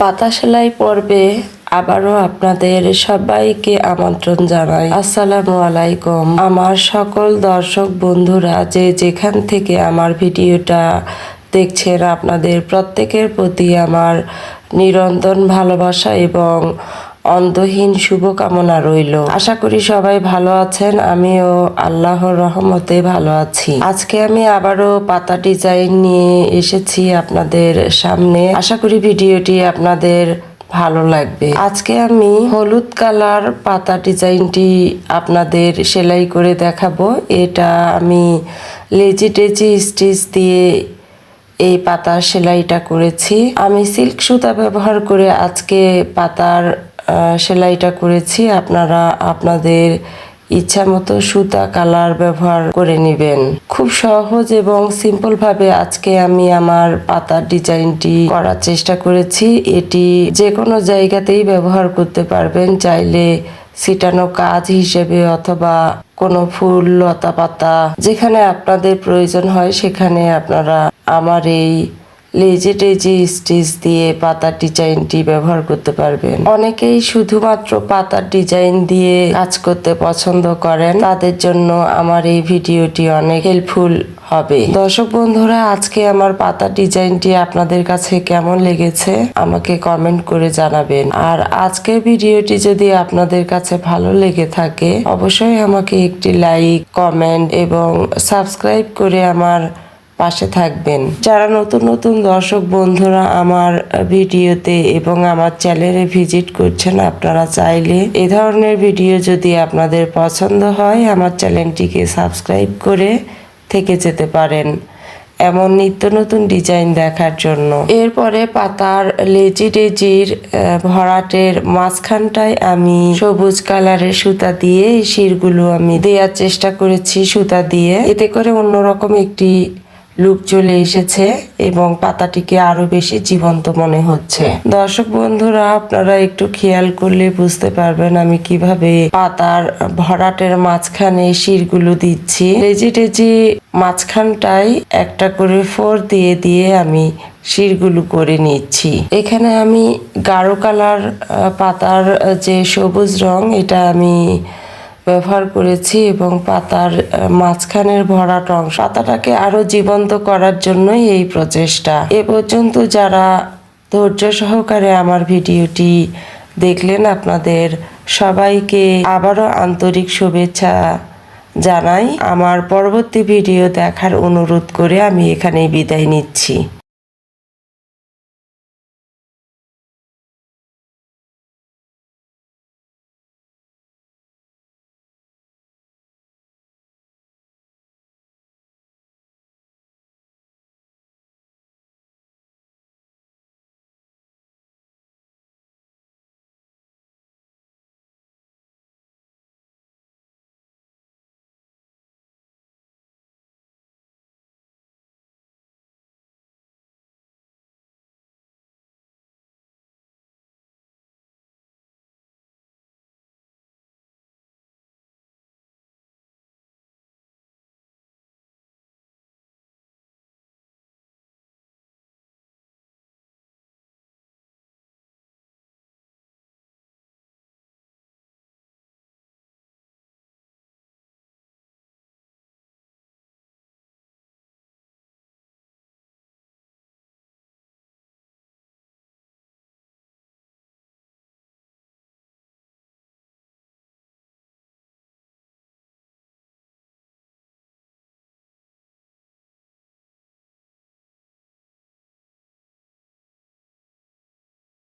পাতা সেলাই পর্বে আবারও আপনাদের সবাইকে আমন্ত্রণ জানাই। আসসালামু আলাইকুম। আমার সকল দর্শক বন্ধুরা যে যেখান থেকে আমার ভিডিওটা দেখছেন, আপনাদের প্রত্যেকের প্রতি আমার নিরন্তন ভালোবাসা এবং অন্ধহীন শুভকামনা রইল। আশা করি সবাই ভালো আছেন, আমিও আল্লাহর রহমতে ভালো আছি। আজকে আমি আবারও পাতা ডিজাইন নিয়ে এসেছি আপনাদের সামনে। আশা করি ভিডিওটি আপনাদের ভালো লাগবে। আজকে আমি হলুদ কালার পাতা ডিজাইনটি আপনাদের সেলাই করে দেখাবো। এটা আমি লেজি টেজি স্টিচ দিয়ে এই পাতার সেলাইটা করেছি। আমি সিল্ক সুতা ব্যবহার করে আজকে পাতার সেলাইটা করেছি। আপনারা আপনাদের ইচ্ছা মতো সুতা, কালার ব্যবহার করে নেবেন। খুব সহজ এবং সিম্পল ভাবে আজকে আমি আমার পাতার ডিজাইনটি করার চেষ্টা করেছি। এটি যে কোনো জায়গাতেই ব্যবহার করতে পারবেন। চাইলে ছিটানো কাজ হিসেবে অথবা কোনো ফুল লতা পাতা যেখানে আপনাদের প্রয়োজন হয়, সেখানে আপনারা আমার এই লেজি টেজি স্টিচ দিয়ে পাতার ডিজাইনটি ব্যবহার করতে পারবেন। অনেকেই শুধুমাত্র পাতার ডিজাইন দিয়ে কাজ করতে পছন্দ করেন। তাদের জন্য আমার এই ভিডিওটি অনেক হেল্পফুল হবে। দর্শক বন্ধুরা, আজকে আমার পাতার ডিজাইনটি আপনাদের কাছে কেমন লেগেছে? আমাকে কমেন্ট করে জানাবেন। আর আজকের ভিডিওটি যদি আপনাদের কাছে ভালো লেগে থাকে, অবশ্যই আমাকে একটি লাইক কমেন্ট এবং সাবস্ক্রাইব করে আমার পাশে থাকবেন। যারা নতুন নতুন দর্শক, বন্ধুরা আমার ভিডিওতে এবং আমার চ্যানেলে ভিজিট করছেন, আপনারা চাইলে এ ধরনের ভিডিও যদি আপনাদের পছন্দ হয়, আমার চ্যানেলটিকে সাবস্ক্রাইব করে থেকে যেতে পারেন। এমন নিত্য নতুন ডিজাইন দেখার জন্য। এরপরে পাতার লেজি ডেজির ভরাটের মাঝখানটায় আমি সবুজ কালারের সুতা দিয়ে এই শিরগুলো আমি দেওয়ার চেষ্টা করেছি সুতা দিয়ে। এতে করে অন্যরকম একটি লুক চলে এসেছে এবং পাতাটিকে আরও বেশি জীবন্ত মনে হচ্ছে। দর্শক বন্ধুরা, আপনারা একটু খেয়াল করলে বুঝতে পারবেন আমি কীভাবে পাতার ভরাটের মাঝখানে শিরগুলো দিচ্ছি। রেজি টেজি মাঝখানটায় একটা করে ফোর দিয়ে দিয়ে আমি শিরগুলো করে নিচ্ছি। এখানে আমি গাঢ় কালার পাতার যে সবুজ রং, এটা আমি ব্যবহার করেছি এবং পাতার মাঝখানের ভরাট অংশ পাতাটাকে আরও জীবন্ত করার জন্যই এই প্রচেষ্টা। এ পর্যন্ত যারা ধৈর্য সহকারে আমার ভিডিওটি দেখলেন, আপনাদের সবাইকে আবারও আন্তরিক শুভেচ্ছা জানাই। আমার পরবর্তী ভিডিও দেখার অনুরোধ করে আমি এখানেই বিদায় নিচ্ছি।